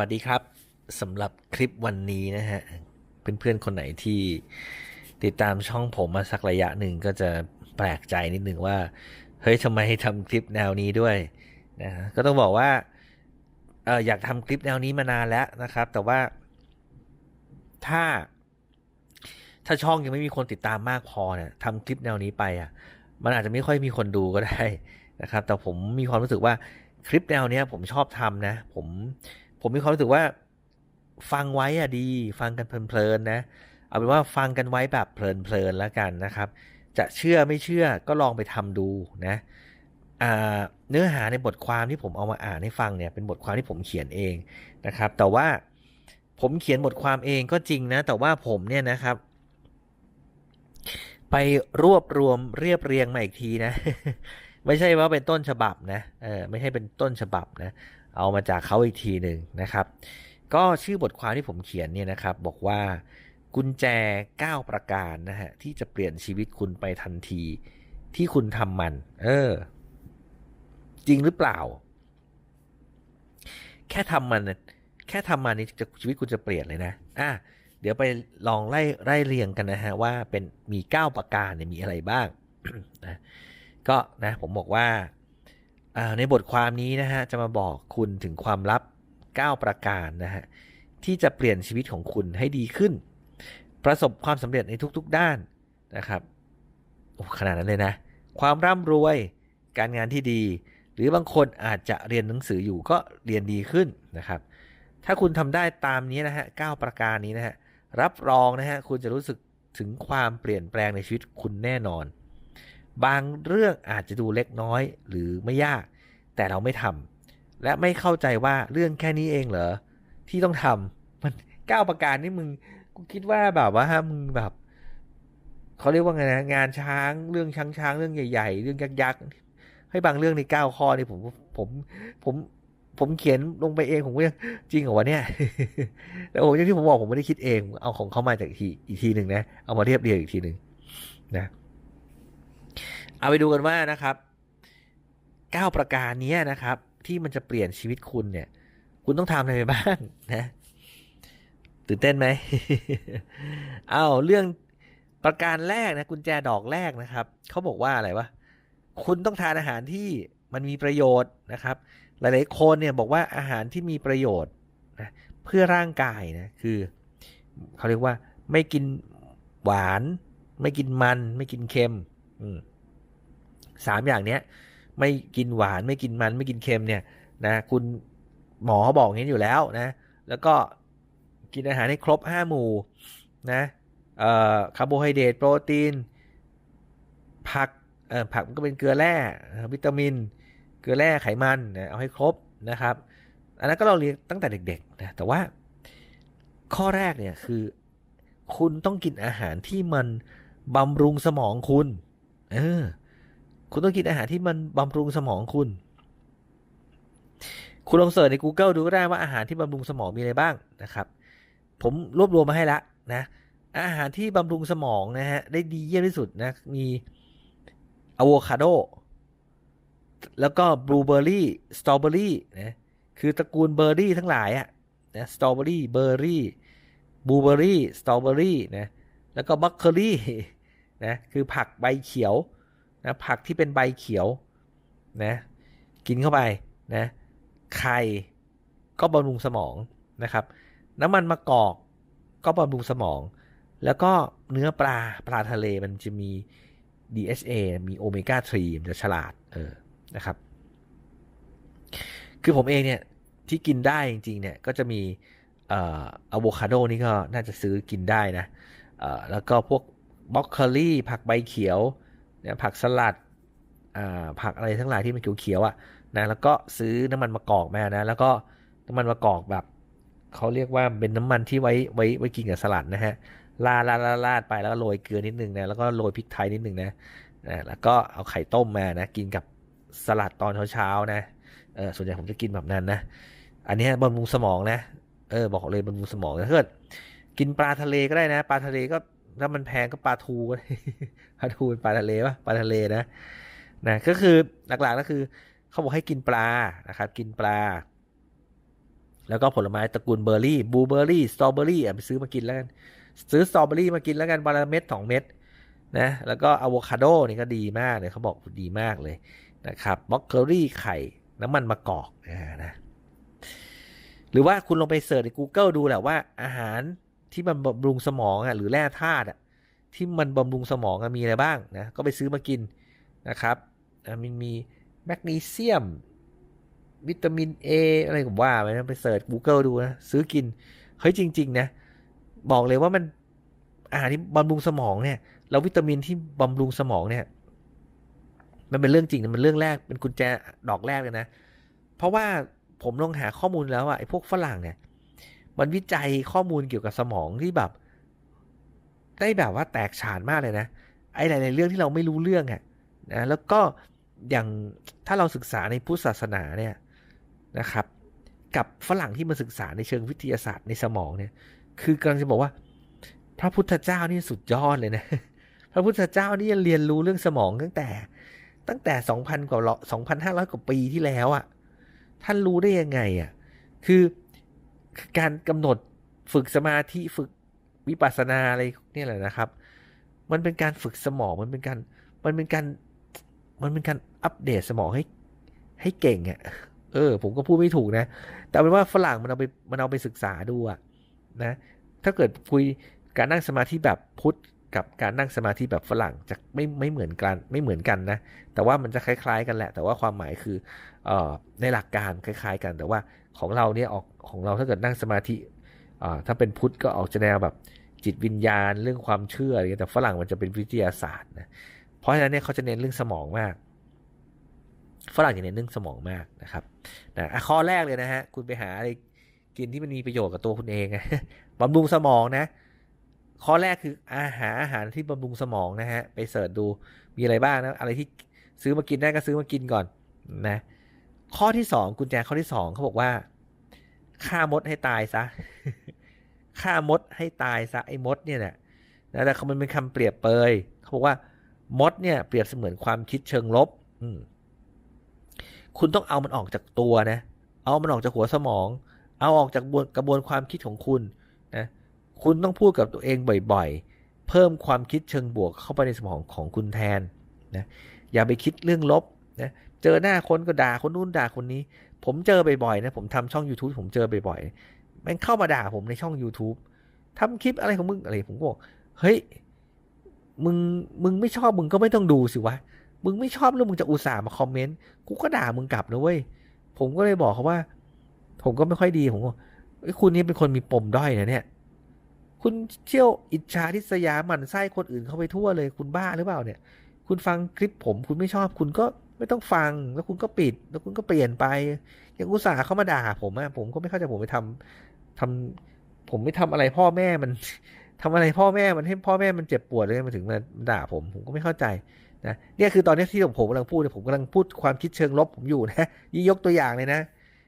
สวัสดีครับสำหรับคลิปวันนี้นะฮะเพื่อนๆคนไหนที่ติดตามช่องผมมาสักระยะหนึ่งก็จะแปลกใจนิดหนึ่งว่า เฮ้ยทำไมทำคลิปแนวนี้ด้วยนะก็ต้องบอกว่าเอออยากทำคลิปแนวนี้มานานแล้วนะครับ แต่ว่าถ้า ถ้าช่องยังไม่มีคนติดตามมากพอเนี่ยทำคลิปแนวนี้ไปอะ มันอาจจะไม่ค่อยมีคนดูก็ได้นะครับ แต่ผมมีความรู้สึกว่าคลิปแนวเนี้ยผมชอบทำนะ ผม ผมมีความรู้สึกว่า ฟังไว้อะดี ฟังกันเพลินๆนะ เอาเป็นว่าฟังกันไว้แบบเพลินๆแล้วกันนะครับ จะเชื่อไม่เชื่อก็ลองไปทำดูนะเนื้อหาในบทความที่ผมเอามาอ่านให้ฟังเนี่ยเป็นบทความที่ผมเขียนเองนะครับ แต่ว่าผมเขียนบทความเองก็จริงนะ แต่ว่าผมเนี่ยนะครับ ไปรวบรวมเรียบเรียงมาอีกทีนะ ไม่ใช่ว่าเป็นต้นฉบับนะเออไม่ใช่เป็นต้นฉบับนะ เอามาจากเขาอีกทีหนึ่งนะครับ ก็ชื่อบทความที่ผมเขียนเนี่ยนะครับ บอกว่ากุญแจ 9 ประการนะฮะที่จะเปลี่ยนชีวิตคุณไปทันทีที่คุณทำมัน เออ จริงหรือเปล่า แค่ทำมัน แค่ทำมันนี่จะชีวิตคุณจะเปลี่ยนเลยนะอะเดี๋ยวไปลองไล่ไล่เรียงกันนะฮะว่าเป็นมี 9 ประการเนี่ยมีอะไรบ้างนะก็นะผมบอกว่า ในบทความนี้นะฮะจะมาบอกคุณถึงความลับ 9 ประการนะฮะที่จะเปลี่ยนชีวิตของคุณให้ดีขึ้น ประสบความสำเร็จในทุกๆด้านนะครับขนาดนั้นเลยนะ ความร่ำรวยการงานที่ดี หรือบางคนอาจจะเรียนหนังสืออยู่ก็เรียนดีขึ้นนะครับ ถ้าคุณทำได้ตามนี้นะฮะ9ประการนี้นะฮะรับรองนะฮะคุณจะรู้สึกถึงความเปลี่ยนแปลงในชีวิตคุณแน่นอน บางเรื่องอาจจะดูเล็กน้อยหรือไม่ยาก แต่เราไม่ทำและไม่เข้าใจว่าเรื่องแค่นี้เองเหรอที่ต้องทำมันเก้าประการนี่มึงกูคิดว่าแบบว่ามึงแบบเขาเรียกว่าไงนะงานช้างเรื่องช้างช้างเรื่องใหญ่ๆ เรื่องยักษ์ๆให้บางเรื่องในเก้าข้อนี่ผมผมผมผมเขียนลงไปเองผมก็ยังจริงเหรอวะเนี่ยแต่โอ้อย่างที่ผมบอกผมไม่ได้คิดเอง เอาของเขามาจากอีกทีอีกทีหนึ่งนะ เอามาเทียบเรียงอีกทีหนึ่งนะ เอาไปดูกันว่านะครับ 9 ประการนี้นะครับ ที่มันจะเปลี่ยนชีวิตคุณเนี่ย คุณต้องทำอะไรไปบ้างนะตื่นเต้นไหมเอาเรื่องประการแรกนะกุญแจดอกแรกนะครับเขาบอกว่าอะไรวะคุณต้องทานอาหารที่มันมีประโยชน์นะครับ หลายๆคนเนี่ยบอกว่าอาหารที่มีประโยชน์นะเพื่อร่างกายนะคือเขาเรียกว่าไม่กินหวาน ไม่กินมัน ไม่กินเค็ม อืม สามอย่างเนี้ยไม่กินหวานไม่กินมันไม่กินเค็มเนี่ยนะคุณหมอบอกงี้อยู่แล้วนะ แล้วก็กินอาหารให้ครบห้าหมู่นะเอ่อคาร์โบไฮเดรตโปรตีน ผักเอ่อผักมันก็เป็นเกลือแร่วิตามิน เกลือแร่ไขมันนะเอาให้ครบนะครับ อันนั้นก็เราเรียนตั้งแต่เด็กๆนะแต่ว่าข้อแรกเนี่ยคือ คุณต้องกินอาหารที่มันบำรุงสมองคุณ เออ คุณต้องกินอาหารที่มันบำรุงสมองคุณ คุณลองเสิร์ชใน Google ดูก็ได้ว่าอาหารที่บำรุงสมองมีอะไรบ้างนะครับ ผมรวบรวมมาให้ละนะ อาหารที่บำรุงสมองนะฮะได้ดีเยี่ยมที่สุดนะ มีอะโวคาโด แล้วก็บลูเบอร์รี่ สตรอเบอรี่นะ คือตระกูลเบอร์รี่ทั้งหลายอะนะ สตรอเบอรี่ เบอร์รี่ บลูเบอร์รี่ สตรอเบอรี่นะ แล้วก็บัคเคอรี่นะ คือผักใบเขียว นะผักที่เป็นใบเขียวนะกินเข้าไปนะไข่ก็บำรุงสมองนะครับ น้ำมันมะกอกก็บำรุงสมอง แล้วก็เนื้อปลาปลาทะเลมันจะมี DHA มีโอเมก้า 3 มันจะฉลาดเออนะครับ คือผมเองเนี่ยที่กินได้จริงๆเนี่ยก็จะมีอะโวคาโดนี่ก็น่าจะซื้อกินได้นะแล้วก็พวกบล็อกโคลี่ผักใบเขียว เนี่ยผักสลัดผักอะไรทั้งหลายที่มันเขียวๆอะนะแล้วก็ซื้อน้ำมันมะกอกมานะ แล้วก็น้ำมันมะกอกแบบเขาเรียกว่าเป็นน้ำมันที่ไว้ไว้ไว้กินกับสลัดนะฮะลาดลาดลาดลาดไปแล้วก็โรยเกลือนิดนึงนะแล้วก็โรยพริกไทยนิดนึงนะนะแล้วก็เอาไข่ต้มมานะกินกับสลัดตอนเช้าๆนะเออส่วนใหญ่ผมจะกินแบบนั้นนะอันนี้บำรุงสมองนะเออบอกเลยบำรุงสมองนะเพื่อนกินปลาทะเลก็ได้นะ ปลาทะเลก็ ถ้ามันแพงก็ปลาทูก็ปลาทูเป็นปลาทะเลปะปลาทะเลนะนะก็คือหลักๆก็คือเขาบอกให้กินปลานะครับ กินปลา แล้วก็ผลไม้ตระกูลเบอร์รี่บลูเบอร์รี่สตรอเบอร์รี่ไปซื้อมากินแล้วกัน ซื้อสตรอเบอร์รี่มากินแล้วกันวันละเม็ดสองเม็ดนะแล้วก็อะโวคาโดนี่ก็ดีมากเลยเขาบอกดีมากเลยนะครับบล็อกเกอรี่ไข่น้ำมันมะกอกนะหรือว่าคุณลองไปเสิร์ชใน Google ดูแหละว่าอาหาร ที่มันบำรุงสมองอะหรือแร่ธาตุอะที่มันบำรุงสมองมีอะไรบ้างนะก็ไปซื้อมากินนะครับมันมีแมกนีเซียม วิตามิน A อะไรผมว่าไปนะไปเสิร์ช Google ดูนะซื้อกินเฮ้ยจริง ๆ นะ บอกเลยว่ามันอาหารที่บำรุงสมองเนี่ยแล้ววิตามินที่บำรุงสมองเนี่ย มันเป็นเรื่องจริงมันเรื่องแรกเป็นกุญแจดอกแรกเลยนะ เพราะว่าผมลองหาข้อมูลแล้วอะไอ้พวกฝรั่งเนี่ย มันวิจัยข้อมูลเกี่ยวกับสมองที่แบบ ได้แบบว่าแตกฉานมากเลยนะ ไอ้หลาย ๆ เรื่องที่เราไม่รู้เรื่องอะนะแล้วก็อย่างถ้าเราศึกษาในพุทธศาสนาเนี่ยนะครับ กับฝรั่งที่มาศึกษาในเชิงวิทยาศาสตร์ในสมองเนี่ย คือกำลังจะบอกว่า พระพุทธเจ้านี่สุดยอดเลยนะ พระพุทธเจ้านี่เรียนรู้เรื่องสมองตั้งแต่ ตั้งแต่สองพันกว่าสองพันห้าร้อยกว่าปีที่แล้วอะ่ะ ท่านรู้ได้ยังไงอะ่ะ คือ การกำหนดฝึกสมาธิฝึกวิปัสสนาอะไรนี่แหละนะครับ มันเป็นการฝึกสมองมันเป็นการมันเป็นการมันเป็นการอัปเดตสมองให้ให้เก่งอะ่ะเออ ผมก็พูดไม่ถูกนะ แต่เป็นว่าฝรั่งมันเอาไปมันเอาไปศึกษาดูอะนะ ถ้าเกิดคุยการนั่งสมาธิแบบพุทธ กับการนั่งสมาธิแบบฝรั่งจะไม่ไม่เหมือนกันไม่เหมือนกันนะ แต่ว่ามันจะคล้าย ๆ กันแหละ แต่ว่าความหมายคืออในหลักการคล้าย ๆ กัน แต่ว่าของเราเนี่ยออกของเราถ้าเกิดนั่งสมาธิถ้าเป็นพุทธก็ออกจะแนวแบบจิตวิญญาณเรื่องความเชื่ออะไรแต่ฝรั่งมันจะเป็นวิทยาศาสตร์นะเพราะฉะนั้นเนี่ยเขาจะเน้นเรื่องสมองมาก ฝรั่งจะเน้นเรื่องสมองมากนะครับนะข้อแรกเลยนะฮะคุณไปหาอะไรกินที่มันมีประโยชน์กับตัวคุณเองนะบำรุงสมองนะ ข้อแรกคืออาหารอาหารที่บำรุงสมองนะฮะ ไปเสิร์ชดูมีอะไรบ้างนะอะไรที่ซื้อมากินได้ก็ซื้อมากินก่อนนะ ข้อที่สองกุญแจข้อที่สองเขาบอกว่าฆ่ามดให้ตายซะฆ่ามดให้ตายซะไอ้มดเนี่ยนะนะแต่มันเป็นคำเปรียบเปยเขาบอกว่ามดเนี่ยเปรียบเสมือนความคิดเชิงลบ อืคุณต้องเอามันออกจากตัวนะ เอามันออกจากหัวสมอง เอาออกจากกระบวนความคิดของคุณ คุณต้องพูดกับตัวเองบ่อยๆ เพิ่มความคิดเชิงบวกเข้าไปในสมองของคุณแทนนะอย่าไปคิดเรื่องลบนะเจอหน้าคนก็ด่าคนนู้นด่าคนนี้ ผมเจอบ่อยๆนะผมทำช่อง YouTube ผมเจอบ่อยๆมันเข้ามาด่าผมในช่อง YouTube ทำคลิปอะไรของมึงอะไรผมบอกเฮ้ยมึงมึงไม่ชอบมึงก็ไม่ต้องดูสิวะมึงไม่ชอบแล้วมึงจะอุตส่าห์มาคอมเมนต์กูก็ด่ามึงกลับนะเว้ยผมก็เลยบอกเขาว่า ผมก็ไม่ค่อยดีผมบอกคุณนี่เป็นคนมีปมด้อยนะเนี่ย คุณเที่ยวอิจฉาทิษยาหมั่นไส้คนอื่นเข้าไปทั่วเลยคุณบ้าหรือเปล่าเนี่ย คุณฟังคลิปผมคุณไม่ชอบคุณก็ไม่ต้องฟังแล้วคุณก็ปิด แล้วคุณก็เปลี่ยนไป อย่างอุตส่าห์เข้ามาด่าผมอะผมก็ไม่เข้าใจผมไปทำทำผมไม่ทำอะไรพ่อแม่มันทำอะไรพ่อแม่มันให้พ่อแม่มันเจ็บปวดเลยมาถึงมาด่าผม ผมก็ไม่เข้าใจนะเนี่ยคือตอนนี้ที่ผมกำลังพูดผมกำลังพูดความคิดเชิงลบผมอยู่นะยี่ยกตัวอย่างเลยนะ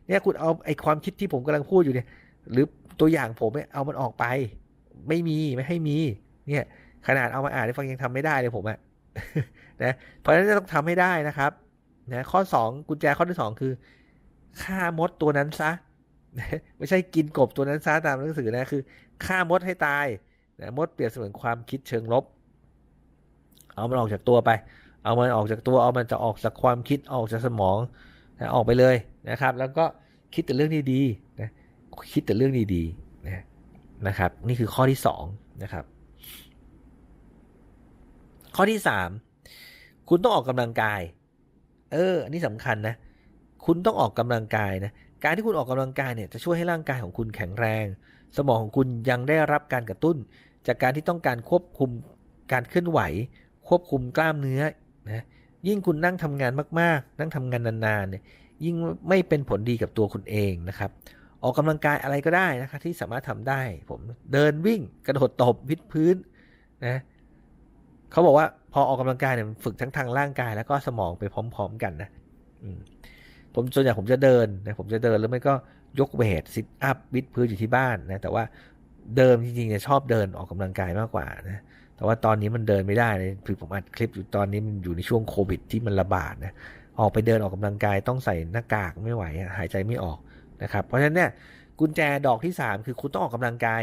เนี่ยคุณเอาไอ้ความคิดที่ผมกำลังพูดอยู่เนี่ย หรือตัวอย่างผมเนี่ยเอามันออกไป ไม่มีไม่ให้มี เนี่ย ขนาดเอามาอ่านให้ฟังยังทำไม่ได้เลยผมอะนะเพราะฉะนั้นจะต้องทำให้ได้นะครับนะข้อสองกุญแจข้อที่สองคือฆ่ามดตัวนั้นซะไม่ใช่กินกบตัวนั้นซะตามหนังสือนะคือฆ่ามดให้ตายนะมดเปรียบเสมือนความคิดเชิงลบ เอามันออกจากตัวไป เอามันออกจากตัวเอามันจะออกจากความคิดออกจากสมองนะออกไปเลยนะครับ แล้วก็คิดแต่เรื่องดีๆนะคิดแต่เรื่องดีๆ นะครับ นี่คือข้อที่สองนะครับ ข้อที่สามคุณต้องออกกำลังกาย เออ อันนี้สำคัญนะ คุณต้องออกกำลังกายนะ การที่คุณออกกำลังกายเนี่ยจะช่วยให้ร่างกายของคุณแข็งแรง สมองของคุณยังได้รับการกระตุ้น จากการที่ต้องการควบคุมการเคลื่อนไหว ควบคุมกล้ามเนื้อนะยิ่งคุณนั่งทำงานมาก ๆ นั่งทำงานนานๆเนี่ยยิ่งไม่เป็นผลดีกับตัวคุณเองนะครับ ออกกำลังกายอะไรก็ได้นะครับที่สามารถทำได้ ผมเดินวิ่งกระโดดตบวิดพื้นนะเขาบอกว่าพอออกกำลังกายเนี่ยฝึกทั้งทางร่างกาย แล้วก็สมองไปพร้อม ๆ กันนะผมส่วนใหญ่ผมจะเดินนะผมจะเดินแล้วไม่ก็ยกเวทซิทอัพวิดพื้นอยู่ที่บ้านนะแต่ว่าเดิมจริงๆเนี่ยชอบเดินออกกำลังกายมากกว่านะแต่ว่าตอนนี้มันเดินไม่ได้เลยคือผมอัดคลิปอยู่ตอนนี้มันอยู่ในช่วงโควิดที่มันระบาดนะออกไปเดินออกกำลังกายต้องใส่หน้ากากไม่ไหวหายใจไม่ออก นะครับ เพราะฉะนั้นเนี่ยกุญแจดอกที่สามคือคุณต้องออกกำลังกาย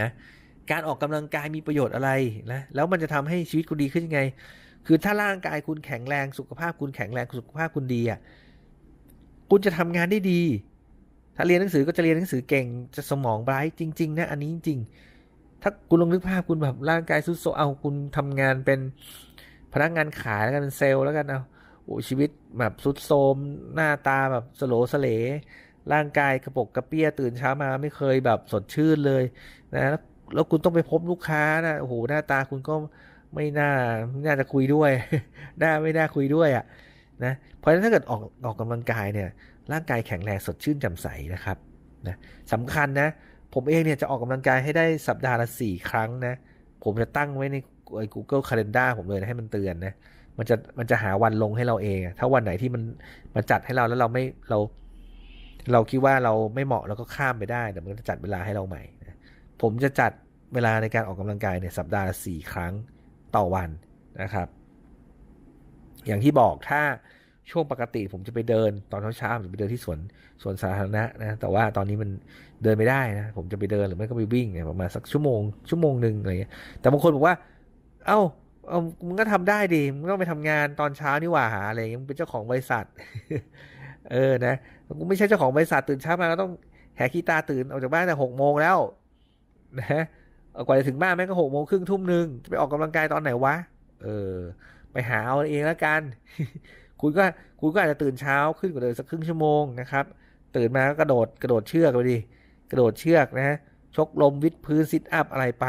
นะการออกกำลังกายมีประโยชน์อะไรนะแล้วมันจะทำให้ชีวิตคุณดีขึ้นยังไง คือถ้าร่างกายคุณแข็งแรงสุขภาพคุณแข็งแรงสุขภาพคุณดีอะคุณจะทำงานได้ดี ถ้าเรียนหนังสือก็จะเรียนหนังสือเก่งจะสมองไบรท์จริง ๆ นะ อันนี้จริง ถ้าคุณลองนึกภาพคุณแบบร่างกายสุดโซเอาคุณทำงานเป็นพนักงานขายแล้วกันเป็นเซลล์แล้วกันเอา โอ้ชีวิตแบบสุดโทมหน้าตาแบบสโลสเลร่างกายกระปกกระเปี้ยตื่นเช้ามาไม่เคยแบบสดชื่นเลยนะแล้วคุณต้องไปพบลูกค้านะโอ้โหหน้าตาคุณก็ไม่น่าไม่น่าจะคุยด้วยหน้าไม่น่าคุยด้วยอะ่ะนะเพราะฉะนั้นถ้าเกิดออกออกกำลังกายเนี่ย ร่างกายแข็งแรงสดชื่นแจ่มใสนะครับนะสำคัญนะ ผมเองเนี่ยจะออกกำลังกายให้ได้สัปดาห์ละสี่ครั้งนะ ผมจะตั้งไว้ใน Google Calendar ผมเลยนะให้มันเตือนนะ มันจะมันจะหาวันลงให้เราเอง ถ้าวันไหนที่มันมาจัดให้เราแล้วเราไม่เรา เราคิดว่าเราไม่เหมาะเราก็ข้ามไปได้เดี๋ยวมันจะจัดเวลาให้เราใหม่นะผมจะจัดเวลาในการออกกำลังกายเนี่ยสัปดาห์ละสี่ครั้งต่อวันนะครับ อย่างที่บอกถ้าช่วงปกติผมจะไปเดินตอนเช้าๆผมจะไปเดินที่สวนสวนสาธารณะนะแต่ว่าตอนนี้มันเดินไม่ได้นะผมจะไปเดินหรือไม่ก็ไปวิ่งเนี่ยประมาณสักชั่วโมงชั่วโมงหนึ่งอะไรเงี้ยแต่บางคนบอกว่า เอ้า เอามึงก็ทำได้ดิมึงต้องไปทำงานตอนเช้านี่หว่าหาอะไรเงี้ยมึงเป็นเจ้าของบริษัท เออนะกูไม่ใช่เจ้าของบริษัทตื่นเช้ามาก็ต้องแหกขี้ตาตื่นออกจากบ้านแต่หกโมงแล้วนะกว่าจะถึงบ้านแม่งก็หกโมงครึ่งทุ่มหนึ่งจะไปออกกำลังกายตอนไหนวะ เออ ไปหาเอาเองแล้วกัน คุณก็คุณก็อาจจะตื่นเช้าขึ้นกว่าเดิมสักครึ่งชั่วโมงนะครับ ตื่นมาก็กระโดดกระโดดเชือกไปดิกระโดดเชือกนะชกลมวิดพื้นซิทอัพอะไรไป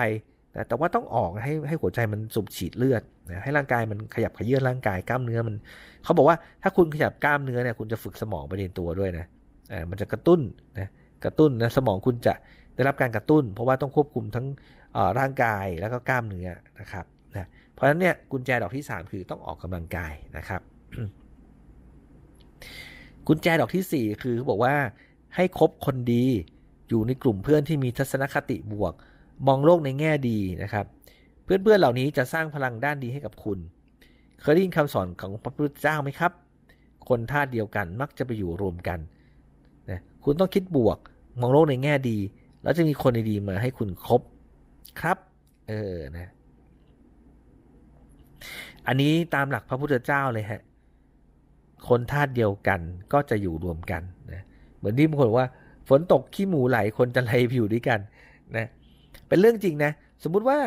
แต่แต่ว่าต้องออกให้ให้หัวใจมันสูบฉีดเลือดนะให้ร่างกายมันขยับขยื่นร่างกายกล้ามเนื้อมันเขาบอกว่าถ้าคุณขยับกล้ามเนื้อเนี่ยคุณจะฝึกสมองไปในตัวด้วยนะอ่ามันจะกระตุ้นนะกระตุ้นนะสมองคุณจะได้รับการกระตุ้น เพราะว่าต้องควบคุมทั้งร่างกายแล้วก็กล้ามเนื้อนะครับนะเพราะฉะนั้นเนี่ยกุญแจดอกที่ 3 คือต้องออกกำลังกายนะครับกุญแจดอกที่ 4 คือเขาบอกว่าให้คบคนดีอยู่ในกลุ่มเพื่อนที่มีทัศนคติบวก มองโลกในแง่ดีนะครับ เพื่อนๆเหล่านี้จะสร้างพลังด้านดีให้กับคุณ เคยได้ยินคำสอนของพระพุทธเจ้าไหมครับ คนธาตุเดียวกันมักจะไปอยู่รวมกันนะคุณต้องคิดบวกมองโลกในแง่ดี แล้วจะมีคนดีๆมาให้คุณครบครับ เออนะ อันนี้ตามหลักพระพุทธเจ้าเลยฮะ คนธาตุเดียวกันก็จะอยู่รวมกันนะ เหมือนที่บางคนบอกว่า ฝนตกขี้หมูไหลคนจะไหลไปอยู่ด้วยกัน นะ เป็นเรื่องจริงนะ สมมุติว่า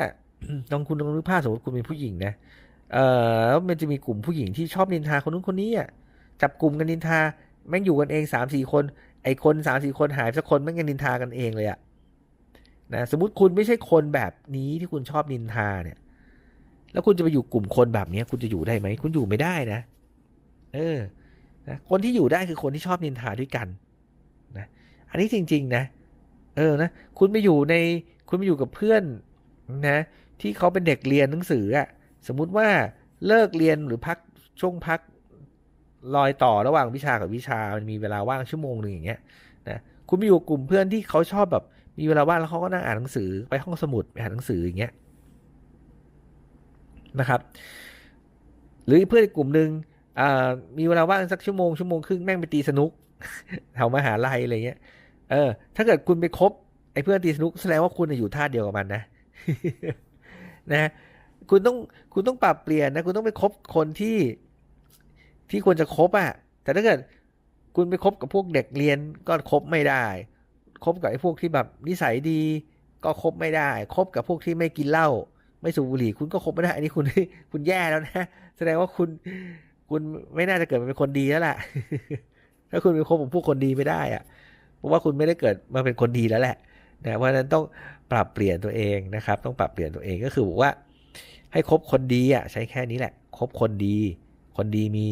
ลองคุณลองนึกภาพสมมติคุณเป็นผู้หญิงนะเออแล้วมันจะมีกลุ่มผู้หญิงที่ชอบนินทาคนนู้นคนนี้อะจับกลุ่มกันนินทาแม่งอยู่กันเองสามสี่คน ไอ้คนสามสี่คนหายสักคนแม่งกันนินทากันเองเลยอะนะสมมติคุณไม่ใช่คนแบบนี้ที่คุณชอบนินทาเนี่ย แล้วคุณจะไปอยู่กลุ่มคนแบบนี้คุณจะอยู่ได้ไหมคุณอยู่ไม่ได้นะ เออนะคนที่อยู่ได้คือคนที่ชอบนินทาด้วยกันนะอันนี้จริง ๆ นะ เออนะคุณไปอยู่ใน คุณไปอยู่กับเพื่อนนะที่เขาเป็นเด็กเรียนหนังสืออะสมมุติว่าเลิกเรียนหรือพักช่วงพักรอยต่อระหว่างวิชากับวิชามันมีเวลาว่างชั่วโมงหนึ่งอย่างเงี้ยนะคุณไปอยู่กลุ่มเพื่อนที่เขาชอบแบบมีเวลาว่างแล้วเขาก็นั่งอ่านหนังสือไปห้องสมุดไปอ่านหนังสืออย่างเงี้ยนะครับ หรือเพื่อนกลุ่มหนึ่งมีเวลาว่างสักชั่วโมงชั่วโมงครึ่งแม่งไปตีสนุกแถวมหาลัยอะไรเงี้ยเออถ้าเกิดคุณไปคบ ไอ้เพื่อนตีสนุกแสดงว่าคุณอยู่ท่าเดียวกับมันนะนะ คุณต้องคุณต้องปรับเปลี่ยนนะ คุณต้องไปคบคนที่ที่ควรจะคบอะ่ะ แต่ถ้าเกิดคุณไปคบกับพวกเด็กเรียนก็คบไม่ได้คบกับไอ้พวกที่แบบนิสัยดีก็คบไม่ได้ คบกับพวกที่ไม่กินเหล้าไม่สูบบุหรี่ คุณก็คบไม่ได้ อันนี้คุณคุณแย่แล้วนะ แสดงว่าคุณคุณไม่น่าจะเกิดมาเป็นคนดีแล้วแหละถ้าคุณไปคบกับผู้คนดีไม่ได้อะเพราะว่าคุณไม่ได้เกิดมาเป็นคนดีแล้วแหละ นะเพราะฉะนั้นต้องปรับเปลี่ยนตัวเองนะครับ ต้องปรับเปลี่ยนตัวเองก็คือบอกว่า ให้คบคนดีอะใช้แค่นี้แหละคบคนดี คนดีมี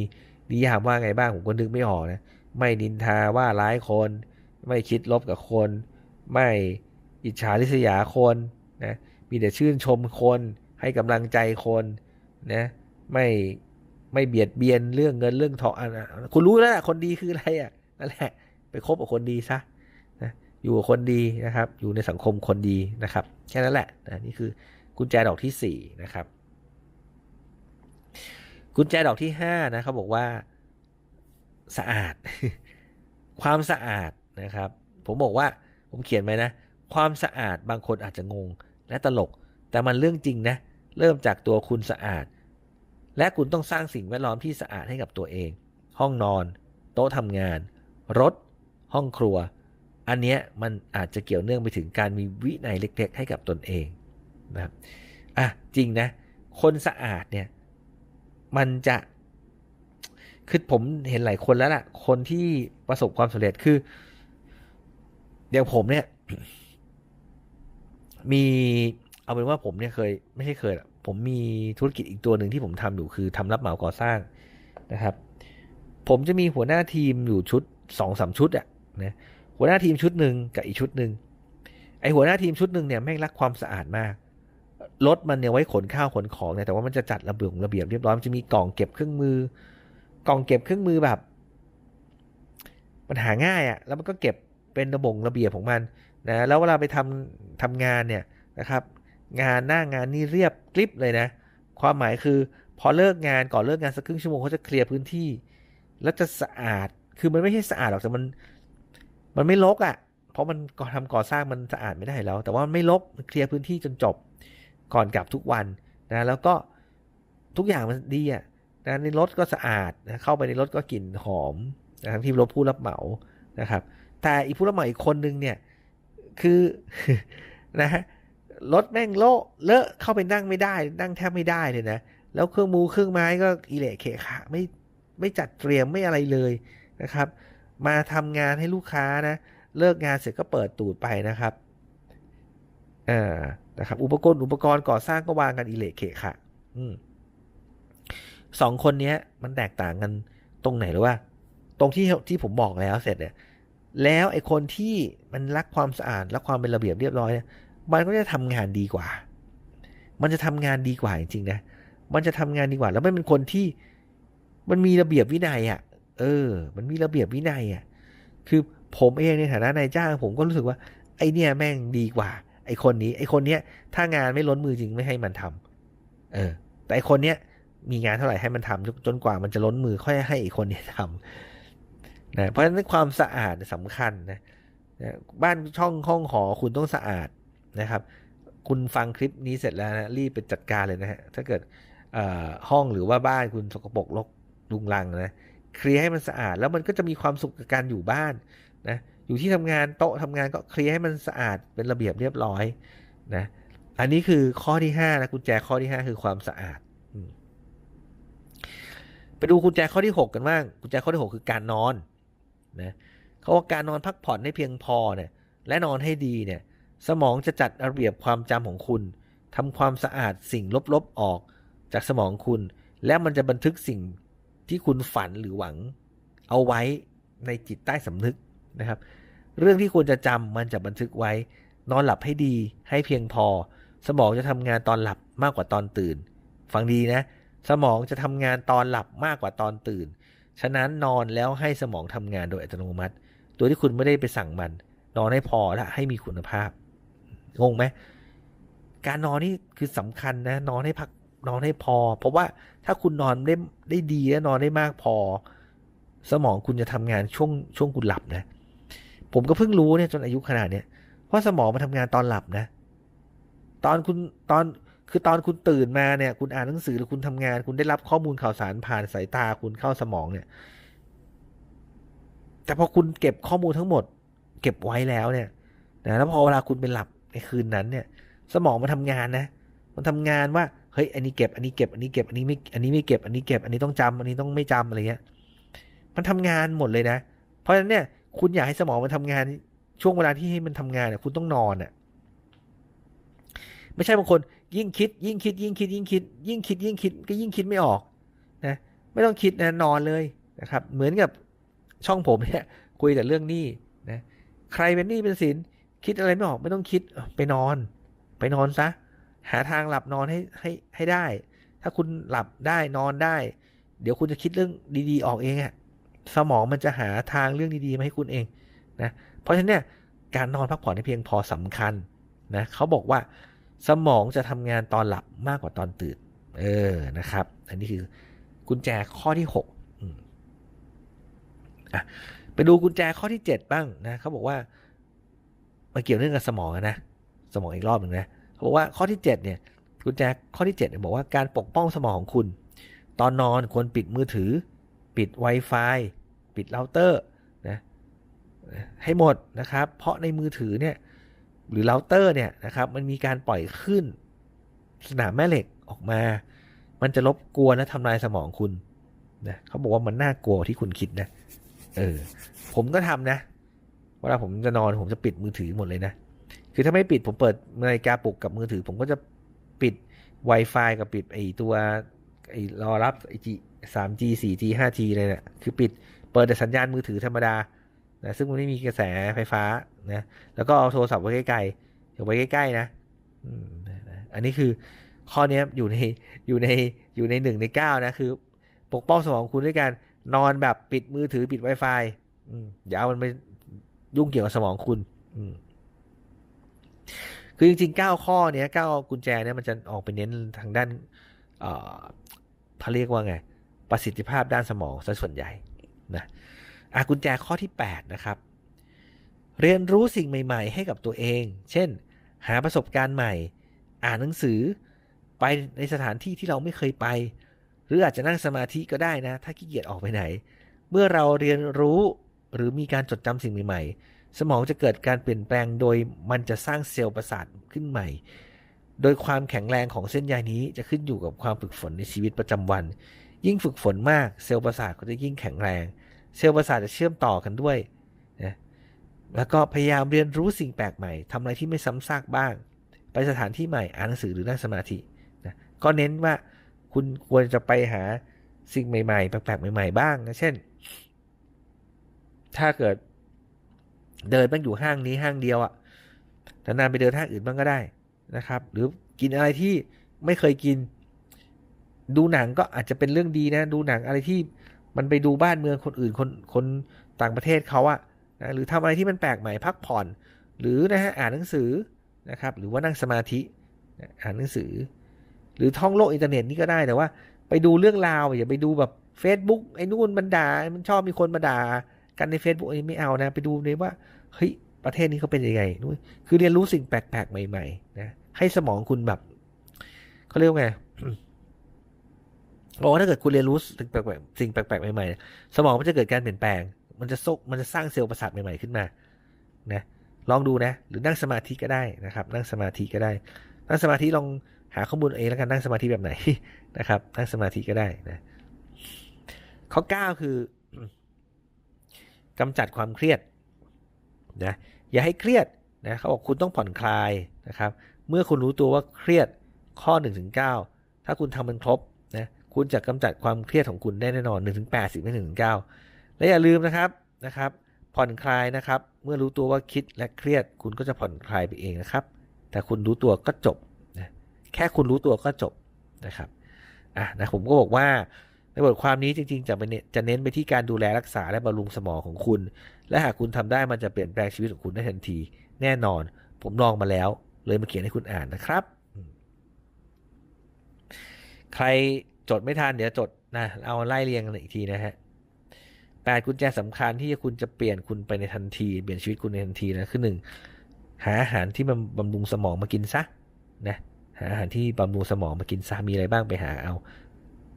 นิยามว่าไงบ้างผมก็นึกไม่ออกนะไม่นินทาว่าร้ายคน ไม่คิดลบกับคน ไม่อิจฉาริษยาคนนะมีแต่ชื่นชมคนให้กำลังใจคนนะไม่ไม่เบียดเบียนเรื่องเงินเรื่องทองคุณรู้แล้วคนดีคืออะไรอะนั่นแหละไปคบกับคนดีซะ อยู่กับคนดีนะครับ อยู่ในสังคมคนดีนะครับ แค่นั้นแหละนะนี่คือกุญแจดอกที่สี่นะครับ กุญแจดอกที่ห้านะเขาบอกว่าสะอาด ความสะอาดนะครับ ผมบอกว่าผมเขียนไว้นะ ความสะอาดบางคนอาจจะงงและตลก แต่มันเรื่องจริงนะ เริ่มจากตัวคุณสะอาด และคุณต้องสร้างสิ่งแวดล้อมที่สะอาดให้กับตัวเอง ห้องนอน โต๊ะทำงาน รถ ห้องครัว อันเนี้ยมันอาจจะเกี่ยวเนื่องไปถึงการมีวินัยเล็ก ๆ ให้กับตนเองนะครับอะจริงนะ คนสะอาดเนี่ยมันจะคือผมเห็นหลายคนแล้วล่ะ คนที่ประสบความสำเร็จคือเดี๋ยวผมเนี่ย มีเอาเป็นว่าผมเนี่ยเคย ไม่ใช่เคยผมมีธุรกิจอีกตัวหนึ่งที่ผมทำอยู่คือทำรับเหมาก่อสร้างนะครับ ผมจะมีหัวหน้าทีมอยู่ชุดสองสามชุดอะนะ หัวหน้าทีมชุดหนึ่งกับอีกชุดหนึ่งไอหัวหน้าทีมชุดหนึ่งเนี่ยแม่งรักความสะอาดมากรถมันเนี่ยไว้ขนข้าวขนของเนี่ยแต่ว่ามันจะจัดระเบียบระเบียบเรียบร้อยมันจะมีกล่องเก็บเครื่องมือ กล่องเก็บเครื่องมือแบบ มันหาง่ายอะ่ะ แล้วมันก็เก็บเป็นระบงระเบียบของมันนะแล้วเวลาไปทำทำงานเนี่ยนะครับ งานหน้างานนี่เรียบกริบเลยนะ ความหมายคือ พอเลิกงานก่อนเลิกงานสักครึ่งชั่วโมงเขาจะเคลียร์พื้นที่ แล้วจะสะอาดคือมันไม่ใช่สะอาดหรอกแต่มัน มันไม่ลกอะ่ะ เพราะมันก่อทำก่อสร้างมันสะอาดไม่ได้แล้ว แต่ว่ามันไม่ลกมันเคลียร์พื้นที่จนจบก่อนกลับทุกวันนะแล้วก็ทุกอย่างมันดีอะนะในรถก็สะอาดนะเข้าไปในรถก็กลิ่นหอมนะครับที่รถผู้รับเหมานะครับ แต่อีกผู้รับเหมาอีกคนนึงเนี่ยคือนะฮะรถแม่งโละเลอะเข้าไปนั่งไม่ได้ นั่งแทบไม่ได้เลยนะแล้วเครื่องมือเครื่องไม้ก็อิเละเขะขะไม่ไม่จัดเตรียมไม่อะไรเลยนะครับ มาทำงานให้ลูกค้านะ เลิกงานเสร็จก็เปิดตูดไปนะครับอ่านะครับ อุปกรณ์อุปกรณ์ก่อสร้างก็วางกันอิเละเขะค่ะสองคนนี้มันแตกต่างกันตรงไหนหรือว่า ตรงที่ที่ผมบอกแล้วเสร็จเนี่ย แล้วไอ้คนที่มันรักความสะอาดรักความเป็นระเบียบเรียบร้อยเนี่ยมันก็จะทำงานดีกว่า มันจะทำงานดีกว่าจริงๆนะ มันจะทำงานดีกว่า แล้วมันเป็นคนที่มันมีระเบียบวินัยอะ่ะ เออ มันมีระเบียบวินัยอะ คือผมเองในฐานะนายจ้าง ผมก็รู้สึกว่า ไอเนี่ยแม่งดีกว่า ไอคนนี้ ไอคนเนี้ย ถ้างานไม่ล้นมือจริงไม่ให้มันทำเออ แต่ไอคนเนี้ยมีงานเท่าไหร่ให้มันทำจนกว่ามันจะล้นมือค่อยให้ไอคนเนี้ยทำนะเพราะฉะนั้นความสะอาดสำคัญนะนะบ้านช่องห้องหอคุณต้องสะอาดนะครับ คุณฟังคลิปนี้เสร็จแล้วนะรีบไปจัดการเลยนะฮะถ้าเกิดห้องหรือว่าบ้านคุณสกปรกรกลุงลังนะ เคลียร์ให้มันสะอาด แล้วมันก็จะมีความสุขกับการอยู่บ้านนะอยู่ที่ทำงานโต๊ะทำงานก็เคลียร์ให้มันสะอาดเป็นระเบียบเรียบร้อยนะอันนี้คือข้อที่ห้านะกุญแจข้อที่ห้าคือความสะอาดไปดูกุญแจข้อที่หกกันบ้างกุญแจข้อที่หกคือการนอนนะเขาว่าการนอนพักผ่อนให้เพียงพอเนี่ยและนอนให้ดีเนี่ยสมองจะจัดระเบียบความจำของคุณทำความสะอาดสิ่งลบๆออกจากสมองคุณ และมันจะบันทึกสิ่ง ที่คุณฝันหรือหวังเอาไว้ในจิตใต้สำนึกนะครับ เรื่องที่ควรจะจำมันจะบันทึกไว้ นอนหลับให้ดีให้เพียงพอ สมองจะทำงานตอนหลับมากกว่าตอนตื่น ฟังดีนะ สมองจะทำงานตอนหลับมากกว่าตอนตื่น ฉะนั้นนอนแล้วให้สมองทำงานโดยอัตโนมัติ โดยที่คุณไม่ได้ไปสั่งมัน นอนให้พอและให้มีคุณภาพงงไหมการนอนนี่คือสำคัญนะ นอนให้พักนอนให้พอ เพราะว่า ถ้าคุณนอนได้ได้ดีและนอนได้มากพอ สมองคุณจะทำงานช่วงช่วงคุณหลับนะ ผมก็เพิ่งรู้เนี่ยจนอายุขนาดเนี้ยว่าสมองมันทำงานตอนหลับนะ ตอนคุณตอนคือตอนคุณตื่นมาเนี่ย คุณอ่านหนังสือหรือคุณทำงาน คุณได้รับข้อมูลข่าวสารผ่านสายตาคุณเข้าสมองเนี่ย แต่พอคุณเก็บข้อมูลทั้งหมด เก็บไว้แล้วเนี่ยนะแล้วพอเวลาคุณไปหลับในคืนนั้นเนี่ย สมองมันทำงานนะ มันทำงานว่า เฮ้ยอันนี้เก็บอันนี้เก็บอันนี้เก็บอันนี้ไม่อันนี้ไม่เก็บอันนี้เก็บอันนี้ต้องจำอันนี้ต้องไม่จำอะไรเงี้ย มันทำงานหมดเลยนะ เพราะฉะนั้นเนี่ย คุณอยากให้สมองมันทำงานช่วงเวลาที่ให้มันทำงานเนี่ยคุณต้องนอนอะไม่ใช่บางคน ยิ่งคิด ยิ่งคิด ยิ่งคิด ยิ่งคิด ยิ่งคิด ยิ่งคิด ก็ยิ่งคิดไม่ออกนะไม่ต้องคิดนะนอนเลยนะครับ เหมือนกับช่องผมเนี่ยคุยแต่เรื่องหนี้นะใครเป็นหนี้เป็นสินคิดอะไรไม่ออกไม่ต้องคิดไปนอน ไปนอนซะ หาทางหลับนอนให้ให้ให้ได้ ถ้าคุณหลับได้นอนได้ เดี๋ยวคุณจะคิดเรื่องดีๆ ออกเองอะสมองมันจะหาทางเรื่องดีๆมาให้คุณเองนะเพราะฉะนั้นเนี่ยการนอนพักผ่อนให้เพียงพอสำคัญนะเขาบอกว่าสมองจะทำงานตอนหลับมากกว่าตอนตื่น เออนะครับ อันนี้คือกุญแจข้อที่หกอะไปดูกุญแจข้อที่ 7 บ้างนะเขาบอกว่ามันเกี่ยวเนื่องกับสมองนะ สมองอีกรอบหนึ่งนะเบอกว่าข้อที่7เนี่ยกุญแจข้อที่7เนี่ยบอกว่าการปกป้องสมองของคุณ ตอนนอนควรปิดมือถือ ปิด Wi-Fi ปิดเราเตอร์นะให้หมดนะครับ เพราะในมือถือเนี่ยหรือเราเตอร์เนี่ยนะครับมันมีการปล่อยขึ้นสนามแม่เหล็กออกมา มันจะรบกวนและทำลายสมองคุณนะเขาบอกว่ามันน่ากลัวที่คุณคิดนะ เออ ผมก็ทำนะ เวลาผมจะนอนผมจะปิดมือถือหมดเลยนะ คือถ้าไม่ปิดผมเปิดนาฬิกาปลุกกับมือถือ ผมก็จะปิด Wi-Fi กับปิดไอตัวไอรอรับไอจีสาม G สี่ G ห้า G เลยเนะี่ยคือปิดเปิดแต่สัญญาณมือถือธรรมดานะซึ่งมันไม่มีกระแสไฟฟ้านะแล้วก็เอาโทรศัพท์ไว้ใกล้ๆอย่าไว้ใกล้ๆนะอันนี้คือข้อนี้อยู่ในอยู่ในอยู่ในหนึ่งในเก้านะคือ ปกป้องสมองคุณด้วยการนอนแบบปิดมือถือปิด Wi-Fi อย่าเอามันไปยุ่งเกี่ยวกับสมองคุณ คือจริงๆเก้าข้อเนี้ยเก้ากุญแจเนี้ยมันจะออกไปเน้นทางด้านเขาเรียกว่าไง ประสิทธิภาพด้านสมองซะส่วนใหญ่นะอากุญแจข้อที่ 8 นะครับ เรียนรู้สิ่งใหม่ ๆ ให้กับตัวเอง เช่น หาประสบการณ์ใหม่ อ่านหนังสือ ไปในสถานที่ที่เราไม่เคยไป หรืออาจจะนั่งสมาธิก็ได้นะ ถ้าขี้เกียจออกไปไหน เมื่อเราเรียนรู้หรือมีการจดจำสิ่งใหม่ๆ สมองจะเกิดการเปลี่ยนแปลงโดยมันจะสร้างเซลล์ประสาทขึ้นใหม่ โดยความแข็งแรงของเส้นใยนี้จะขึ้นอยู่กับความฝึกฝนในชีวิตประจำวัน ยิ่งฝึกฝนมากเซลล์ประสาทก็จะยิ่งแข็งแรง เซลล์ประสาทจะเชื่อมต่อกันด้วยนะแล้วก็พยายามเรียนรู้สิ่งแปลกใหม่ทำอะไรที่ไม่ซ้ำซากบ้าง ไปสถานที่ใหม่อ่านหนังสือหรือนั่งสมาธินะก็เน้นว่าคุณควรจะไปหาสิ่งใหม่ๆ แปลกๆใหม่ ๆ บ้างนะเช่น ถ้าเกิด เดินบ้างอยู่ห้างนี้ห้างเดียวอะ่ะแต่นานไปเดินห้างอื่นบ้างก็ได้นะครับ หรือกินอะไรที่ไม่เคยกิน ดูหนังก็อาจจะเป็นเรื่องดีนะ ดูหนังอะไรที่มันไปดูบ้านเมืองคนอื่นคนคนต่างประเทศเขาอะนะหรือทำอะไรที่มันแปลกใหม่พักผ่อน หรือนะฮะอ่านหนังสือนะครับ หรือว่านั่งสมาธิอ่านหนังสือ หรือท่องโลกอินเทอร์เน็ตนี่ก็ได้แต่ว่า ไปดูเรื่องราวอย่าไปดูแบบ Facebook ไอ้นู่นมันด่ามันชอบมีคนมาด่า กันใน Facebook อันนี้ไม่เอานะ ไปดูเลยว่าเฮ้ยประเทศนี้เขาเป็นยังไงนู่นคือเรียนรู้สิ่งแปลกๆ ใหม่ๆนะให้สมองคุณแบบเขาเรียกว่าไงบอกว่าถ้าเกิดคุณเรียนรู้สิ่งแปลกๆสิ่งแปลกๆใหม่ๆ สมองมันจะเกิดการเปลี่ยนแปลง มันจะซกมันจะสร้างเซลล์ประสาทใหม่ๆขึ้นมา นะ ลองดูนะ หรือนั่งสมาธิก็ได้นะครับ นั่งสมาธิก็ได้ นั่งสมาธิลองหาข้อมูลเองแล้วกันนั่งสมาธิแบบไหนนะครับ นั่งสมาธิก็ได้นะข้อ9คือ กำจัดความเครียดนะอย่าให้เครียดนะเขาบอกคุณต้องผ่อนคลายนะครับเมื่อคุณรู้ตัวว่าเครียดข้อ 1-9ถึงถ้าคุณทำมันครบนะคุณจะกำจัดความเครียดของคุณได้แน่นอน1ถึง80ไม่ถึง9และอย่าลืมนะครับนะครับผ่อนคลายนะครับ เมื่อรู้ตัวว่าคิดและเครียด คุณก็จะผ่อนคลายไปเองนะครับ แต่คุณรู้ตัวก็จบนะแค่คุณรู้ตัวก็จบนะครับอะนะผมก็บอกว่า ในบทความนี้จริงๆ จะเป็นจะเน้นไปที่การดูแลรักษาและบำรุงสมองของคุณ และหากคุณทำได้มันจะเปลี่ยนแปลงชีวิตของคุณได้ทันที แน่นอน ผมลองมาแล้ว เลยมาเขียนให้คุณอ่านนะครับ ใครจดไม่ทันเดี๋ยวจดนะเอาไล่เรียงกันอีกทีนะฮะแปดกุญแจสำคัญที่คุณจะเปลี่ยนคุณไปในทันที เปลี่ยนชีวิตคุณในทันทีนะคือหนึ่งหาอาหารที่มันบำรุงสมองมากินซะนะหาอาหารที่บำรุงสมองมากินซะมีอะไรบ้างไปหาเอา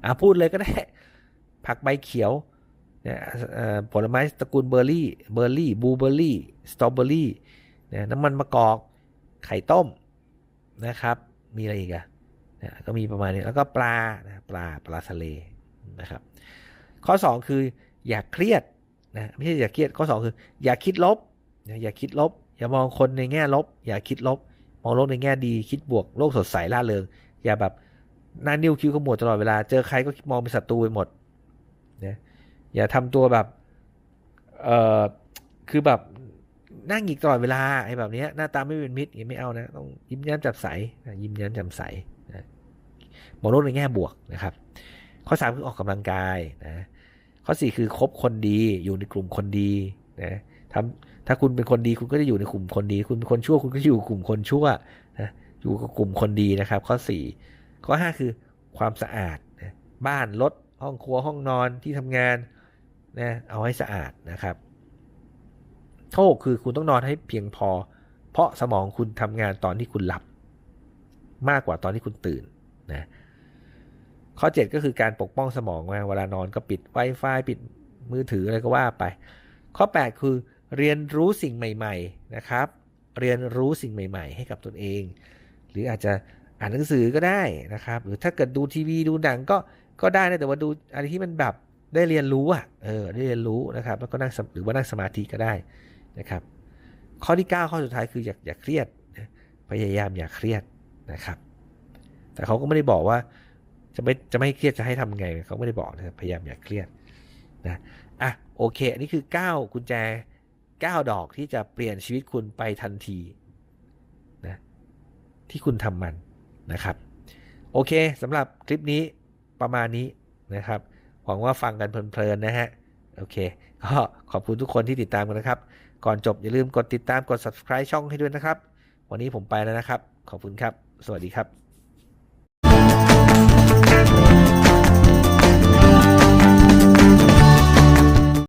อ่าพูดเลยก็ได้ ผักใบเขียวนะผลไม้ตระกูลเบอร์รี่ เบอร์รี่ บลูเบอร์รี่ สตรอเบอร์รี่นะน้ำมันมะกอก ไข่ต้มนะครับ มีอะไรอีกอะนะก็มีประมาณนี้ แล้วก็ปลานะปลา ปลาทะเลนะครับ ข้อ 2 คืออย่าเครียดนะไม่ใช่อย่าเครียด ข้อ 2 คือ อย่าคิดลบนะอย่าคิดลบ อย่ามองคนในแง่ลบ อย่าคิดลบ มองโลกในแง่ดี คิดบวก โลกสดใสล่าเริง อย่าแบบ น้านิ้วคิ้วขมวดตลอดเวลา เจอใครก็มองเป็นศัตรูไปหมดนะอย่าทำตัวแบบ เอ่อคือแบบนั่งหงิกตลอดเวลาไอ้แบบนี้หน้าตาไม่เป็นมิตรอย่างไม่เอานะ ต้องยิ้มแย้มแจ่มใสยิ้มแย้มแจ่มใสมองโลกในแง่บวกนะครับ ข้อ3คือออกกำลังกายนะข้อ4คือคบคนดีอยู่ในกลุ่มคนดีนะทำถ้าคุณเป็นคนดีคุณก็จะอยู่ในกลุ่มคนดี คุณเป็นคนชั่วคุณก็อยู่กลุ่มคนชั่วนะอยู่กับกลุ่มคนดีนะครับ ข้อ4 ข้อ 5 คือความสะอาดนะบ้านรถห้องครัวห้องนอนที่ทำงานนะเอาให้สะอาดนะครับข้อหกคือคุณต้องนอนให้เพียงพอ เพราะสมองคุณทำงานตอนที่คุณหลับ มากกว่าตอนที่คุณตื่นนะข้อ 7 ก็คือการปกป้องสมองเวลานอนก็ปิด Wi-Fi ปิดมือถืออะไรก็ว่าไป ข้อ 8 คือเรียนรู้สิ่งใหม่ ๆนะครับ เรียนรู้สิ่งใหม่ ๆ ให้กับตนเอง หรืออาจจะ อ่านหนังสือก็ได้นะครับ หรือถ้าเกิดดูทีวีดูหนังก็ก็ได้นะแต่ว่าดูอะไรที่มันแบบได้เรียนรู้อะเออได้เรียนรู้นะครับ แล้วก็นั่งหรือว่านั่งสมาธิก็ได้นะครับ ข้อที่ 9 ข้อสุดท้ายคืออย่าอย่าเครียดพยายามอย่าเครียดนะครับ แต่เขาก็ไม่ได้บอกว่าจะไม่จะไม่ให้เครียดจะให้ทำไงเขาไม่ได้บอกนะพยายามอย่าเครียดนะอะโอเค อันนี้คือ 9 กุญแจ 9 ดอกที่จะเปลี่ยนชีวิตคุณไปทันทีนะที่คุณทำมัน นะครับ โอเคสำหรับคลิปนี้ประมาณนี้นะครับ หวังว่าฟังกันเพลินๆนะฮะ โอเค ก็ขอบคุณทุกคนที่ติดตามกันนะครับ ก่อนจบอย่าลืมกดติดตามกด subscribe ช่องให้ด้วยนะครับ วันนี้ผมไปแล้วนะครับ ขอบคุณครับ สวัสดีครับ